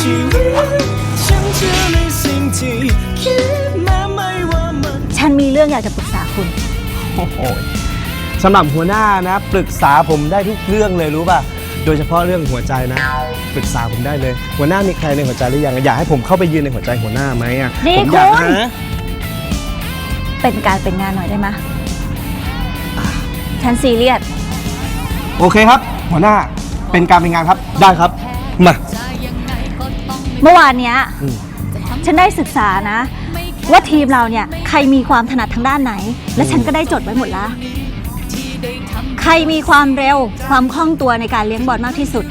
ชีวิตฉันเชื่อในสิ่งที่คิดแม้ไม่ว่ามันฉันมีเรื่องอยากจะปรึกษาคุณ โอ้โหสำหรับหัวหน้านะ ปรึกษาผมได้ทุกเรื่องเลยรู้ป่ะ โดยเฉพาะเรื่องหัวใจนะ ปรึกษาผมได้เลย หัวหน้ามีใครในหัวใจหรือยังอยากให้ผมเข้าไปยืนในหัวใจหัวหน้าไหมอะนี่ผมอยากคุณ นะเป็นการเป็นงานหน่อยได้ไหมฉันซีเรียส โอเคครับ หัวหน้าเป็นการเป็นงานครับได้ครับมา เมื่อวานเนี้ยอืม ฉันได้ศึกษานะ ว่าทีมเราเนี่ยใครมีความถนัดทางด้านไหน และฉันก็ได้จดไว้หมดแล้วใครมีความเร็วความคล่องตัวในการเลี้ยงบอลมากที่สุด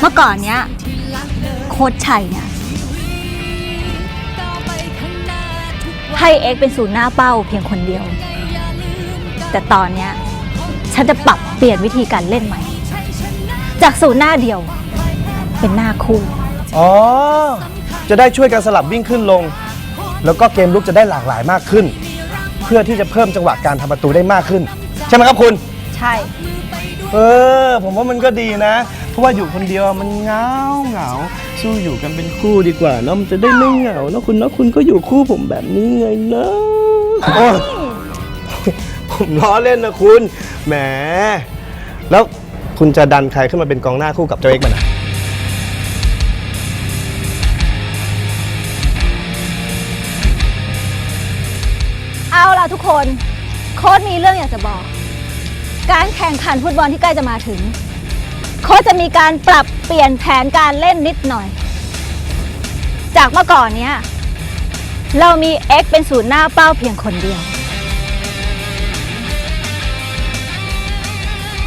เมื่อก่อนเนี้ยโค้ชชัยเนี่ยให้เอ็กซ์เป็นศูนย์หน้าเป้าเพียงคนเดียว แต่ตอนเนี้ยฉันจะปรับเปลี่ยนวิธีการเล่นใหม่ จากศูนย์หน้าเดียว เป็นหน้าคู่ อ๋อ จะได้ช่วยกันสลับวิ่งขึ้นลง แล้วก็เกมลุกจะได้หลากหลายมากขึ้น เพื่อที่จะเพิ่มจังหวะการทำประตูได้มากขึ้น ใช่ไหมครับคุณ ใช่ เออ ผมว่ามันก็ดีนะ เพราะว่าอยู่คนเดียวมันเหงาเหงาสู้อยู่กันเป็นคู่ดีกว่าเนาะมันจะได้ไม่เหงาเนาะคุณเนาะคุณก็อยู่คู่ผมแบบนี้ไงเนาะโอ้ยผมล้อเล่นนะคุณ แหม แล้วคุณจะดันใครขึ้นมาเป็นกองหน้าคู่กับเจ้าเอ็กซ์มันอะ ทุกคน โค้ชมีเรื่องอยากจะบอก การแข่งขันฟุตบอลที่ใกล้จะมาถึง โค้ชจะมีการปรับเปลี่ยนแผนการเล่นนิดหน่อย จากเมื่อก่อนเนี้ยเรามี X เป็นศูนย์หน้าเป้าเพียงคนเดียว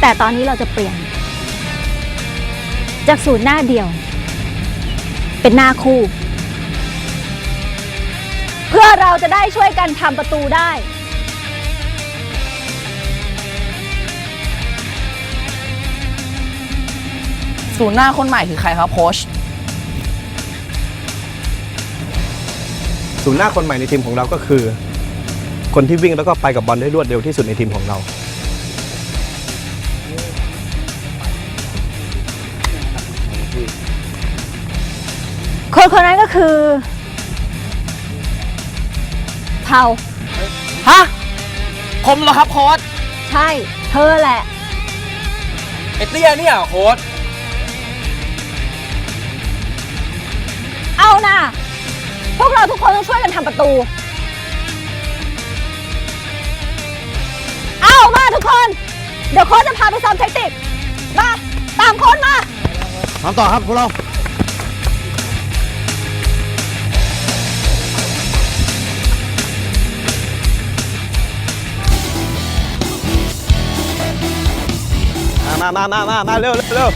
แต่ตอนนี้เราจะเปลี่ยน จากศูนย์หน้าเดียว เป็นหน้าคู่ เพื่อเราจะได้ช่วยกันทำประตูได้ ศูนย์หน้าคนใหม่คือใครครับโค้ชศูนย์หน้าคนใหม่ในทีมของเราก็คือ คนที่วิ่งแล้วก็ไปกับบอลได้รวดเร็วที่สุดในทีมของเรา คนคนนั้นก็คือเผาฮะผมเหรอครับโค้ชใช่ เธอแหละ ไอเตี้ยเนี่ยโค้ช เอานะพวกเราทุกคนต้องช่วยกันทำประตู เอามาทุกคน เดี๋ยวโค้ชจะพาไปซ้อมเทคนิค มา ตามโค้ชมาทำต่อครับพวกเรา มามามามามาเร็วเร็วเร็ว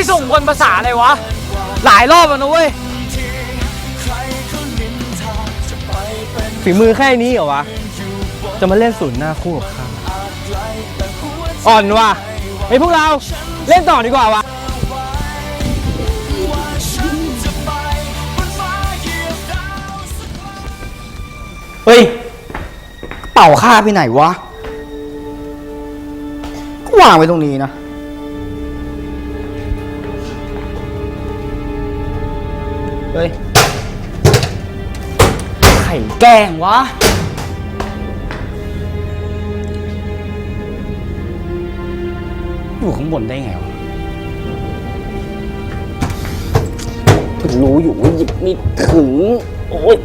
ไม่ส่งคนภาษาอะไรวะ หลายรอบแล้วนะเว้ยฝีมือแค่นี้เหรอวะ จะมาเล่นศูนย์หน้าคู่กับข้าอ่อนว่ะไอ้พวกเราเล่นต่อดีกว่าวะเฮ้ยเป๋าข้าไปไหนวะก็วางไว้ตรงนี้นะ เฮ้ย ไข่แกงวะ อยู่ข้างบนได้ไงวะรู้อยู่ว่าหยิบไม่ถึง โอ๊ย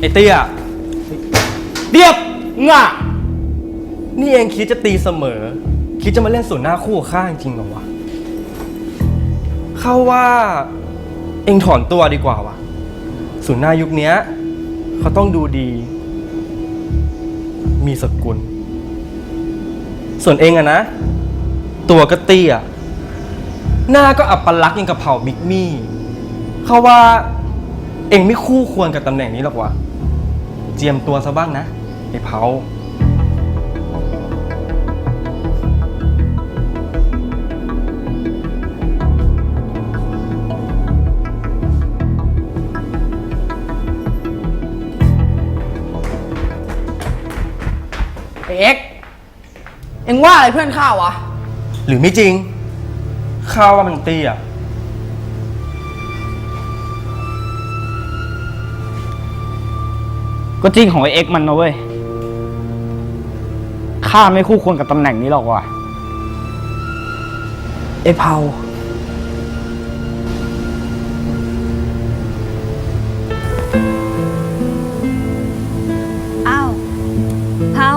ไอเตี้ยเดียบง่ะนี่เองคิดจะตีเสมอ คิดจะมาเล่นศูนหน้าคู่กับข้าจริงๆเหรอวะเข้าว่า เองถอนตัวดีกว่าวะศูนหน้ายุคเนี้ยเขาต้องดูดี มีสกุล ส่วนเองอะนะ ตัวก็เตี้ยหน้าก็อับปลักษณ์ยังกับเผ่าบิ๊กมี่ เขาว่าเองไม่คู่ควรกับตำแหน่งนี้หรอกวะ จียมตัวซะบ้างนะ ไอ้เผาไอ้เอ็กซ์เอ็งว่าอะไรเพื่อนข้าวะ หรือไม่จริง ข้าว่ามันเตี้ย ก็จริงของไอเอ็กซ์มันนะเว้ย ข้าไม่คู่ควรกับตำแหน่งนี้หรอกว่ะ ไอ้เผาอ้าวเผา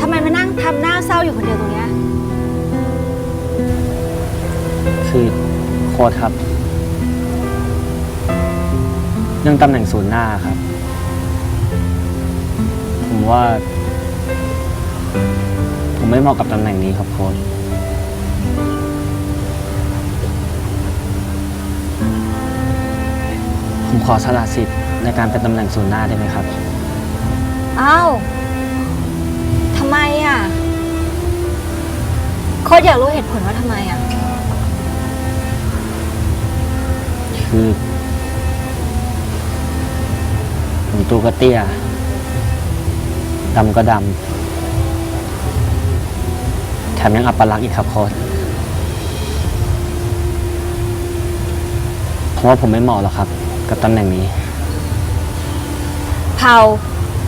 ทำไมมานั่งทำหน้าเศร้าอยู่คนเดียวตรงเนี้ย คือโค้ดครับ เรื่องตำแหน่งศูนย์หน้าครับผม ว่า ผมไม่เหมาะกับตำแหน่งนี้ครับโค้ดผมขอสละสิทธิ์ในการเป็นตำแหน่งศูนย์หน้าได้ไหมครับ อ้าวทำไมอะโค้ชอยากรู้เหตุผลว่าทำไมอะ คือผมตัวก็เตี้ย ดำก็ดำแถมยังอัปลักษณ์อีกครับโค้ดผมว่าผมไม่เหมาะหรอกครับ กับตำแหน่งนี้ เผา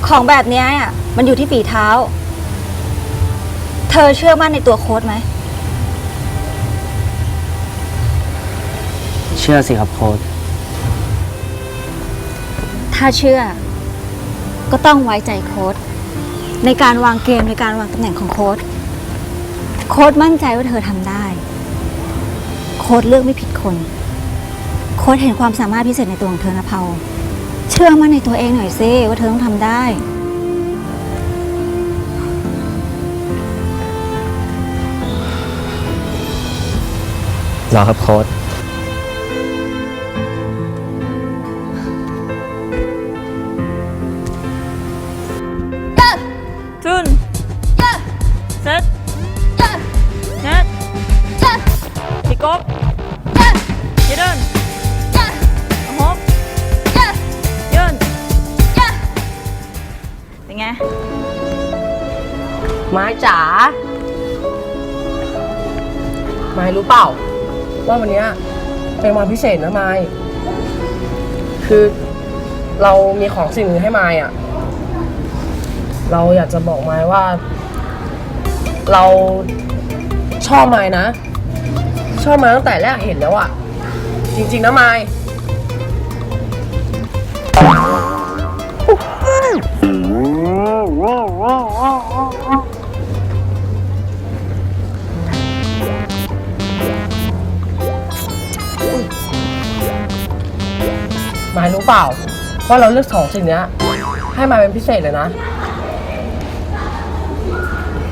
ของแบบเนี้ยอะมันอยู่ที่ฝีเท้า เธอเชื่อมั่นในตัวโค้ดไหม เชื่อสิครับโค้ดถ้าเชื่อ ก็ต้องไว้ใจโค้ด ในการวางเกมในการวางตำแหน่งของโค้ดโค้ดมั่นใจว่าเธอทำได้ โค้ดเลือกไม่ผิดคน โค้ดเห็นความสามารถพิเศษในตัวของเธอนะเผาเชื่อมั่นในตัวเองหน่อยซิว่าเธอต้องทำได้ รอครับโค้ด ไม้จ๋าไม้รู้เปล่า ว่าวันเนี้ยเป็นวันพิเศษนะไม้คือเรามีของสิ่งหนึ่งให้ไม้อะเราอยากจะบอกไม้ว่า เราชอบไม้นะ ชอบไม้ตั้งแต่แรกเห็นแล้วอะจริง ๆ นะไม้ มายรู้เปล่าว่าเราเลือกสองสิ่งเนี้ย ให้มายเป็นพิเศษเลยนะ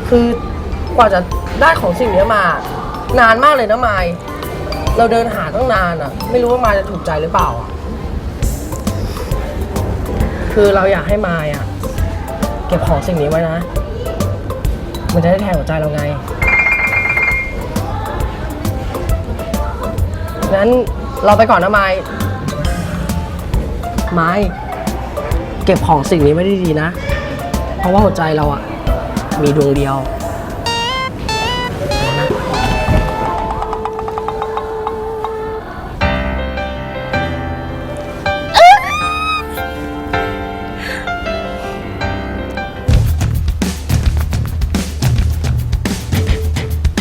คือกว่าจะได้ของสิ่งเนี้ยมา นานมากเลยนะมายเราเดินหาตั้งนานอะไม่รู้ว่ามายจะถูกใจหรือเปล่าอะคือเราอยากให้มายอะ เก็บของสิ่งนี้ไว้นะ มันจะได้แทนหัวใจเราไงงั้นเราไปก่อนนะมาย ไม้ เก็บของสิ่งนี้ไว้ดีๆนะ เพราะว่าหัวใจเราอะมีดวงเดียว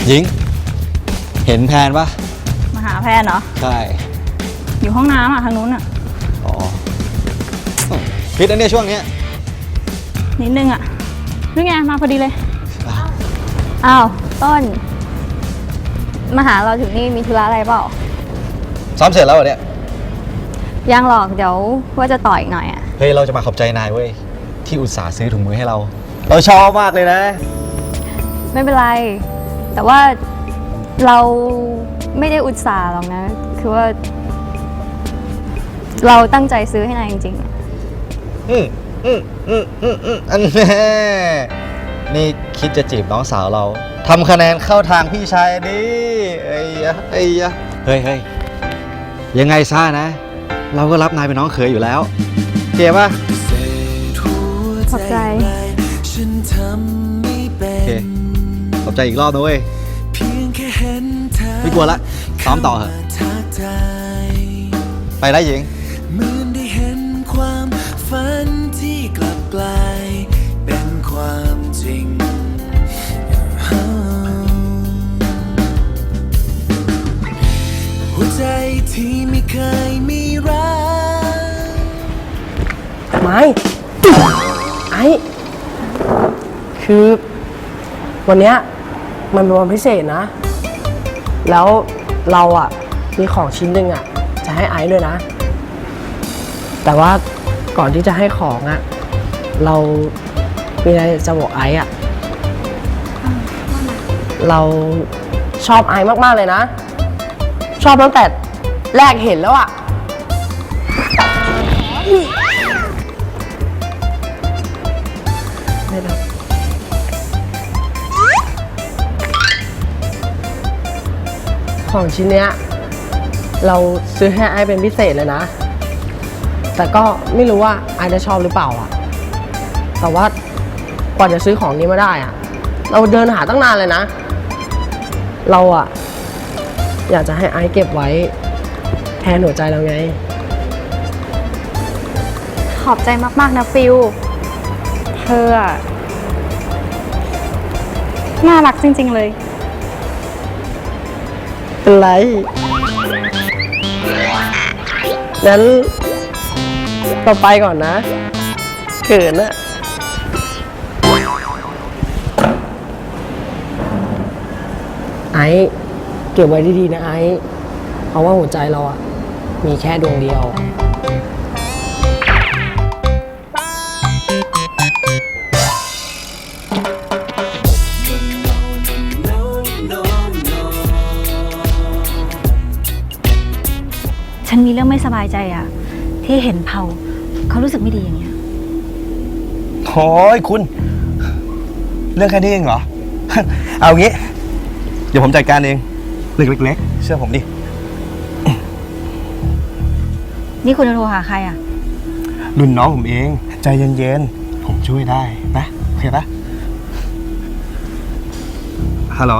หญิง เห็นแพนปะมาหาแพนเหรอ ใช่ อยู่ห้องน้ำอะ ทางนู้นอะอ๋อ คิดอันเนี้ยช่วงเนี้ยนิดนึงอะนี่ไงมาพอดีเลยอ้าวต้น มาหาเราถึงนี่มีธุระอะไรเปล่าซ้อมเสร็จแล้วเหรอเนี่ยยังหรอกเดี๋ยวว่าจะต่ออีกหน่อยอะเฮ้ยเราจะมาขอบใจนายเว้ยที่อุตส่าห์ซื้อถุงมือให้เรา เราชอบมากเลยนะ ไม่เป็นไร แต่ว่าเราไม่ได้อุตส่าห์หรอกนะ คือว่า เราตั้งใจซื้อให้นายจริงๆอะ อืมอืมอืมอืมอืมอันแน่นี่คิดจะจีบน้องสาวเราทำคะแนนเข้าทางพี่ชายดิไอ้ยะไอ้ยะเฮ้ยเฮ้ยยังไงซ่านะ เราก็รับนายเป็นน้องเขยอยู่แล้วเก็บป่ะขอบใจฉันทำไม่เป็โอเคนขอบใจอีกรอบนะเว้ยเพียงแค่เห็นเธอไม่กลัวละซ้อมต่อเถอะทักทายไปได้หญิง คือวันเนี้ยมันเป็นวันพิเศษนะ แล้วเราอะมีของชิ้นหนึ่งอะจะให้ไอซ์ด้วยนะ แต่ว่าก่อนที่จะให้ของอะเรามีอะไรจะบอกไอซ์อะเราชอบไอซ์มากๆเลยนะ ชอบตั้งแต่แรกเห็นแล้วอะ ของชิ้นเนี้ยเราซื้อให้ไอเป็นพิเศษเลยนะ แต่ก็ไม่รู้ว่าไอจะชอบหรือเปล่าอะ แต่ว่ากว่าจะซื้อของนี้มาได้อะ เราเดินหาตั้งนานเลยนะ เราอะ อยากจะให้ไอเก็บไว้แทนหัวใจเราไง ขอบใจมาก ๆ นะฟิลเธออะน่ารักจริง ๆ เลย เป็นไรงั้นต่อไปก่อนนะเขินอะไอ้เก็บไว้ดีๆนะไอ้เพราะว่าหัวใจเราอะมีแค่ดวงเดียว ฉันมีเรื่องไม่สบายใจอะที่เห็นเผาเขารู้สึกไม่ดีอย่างเงี้ยโอ้ยคุณ เรื่องแค่นี้เองเหรอ เอางี้ เดี๋ยวผมจัดการเองเรื่องเล็กๆเชื่อผมดิ นี่คุณจะโทรหาใครอะรุ่นน้องผมเอง ใจเย็นๆ ผมช่วยได้นะ โอเคปะฮัลโหล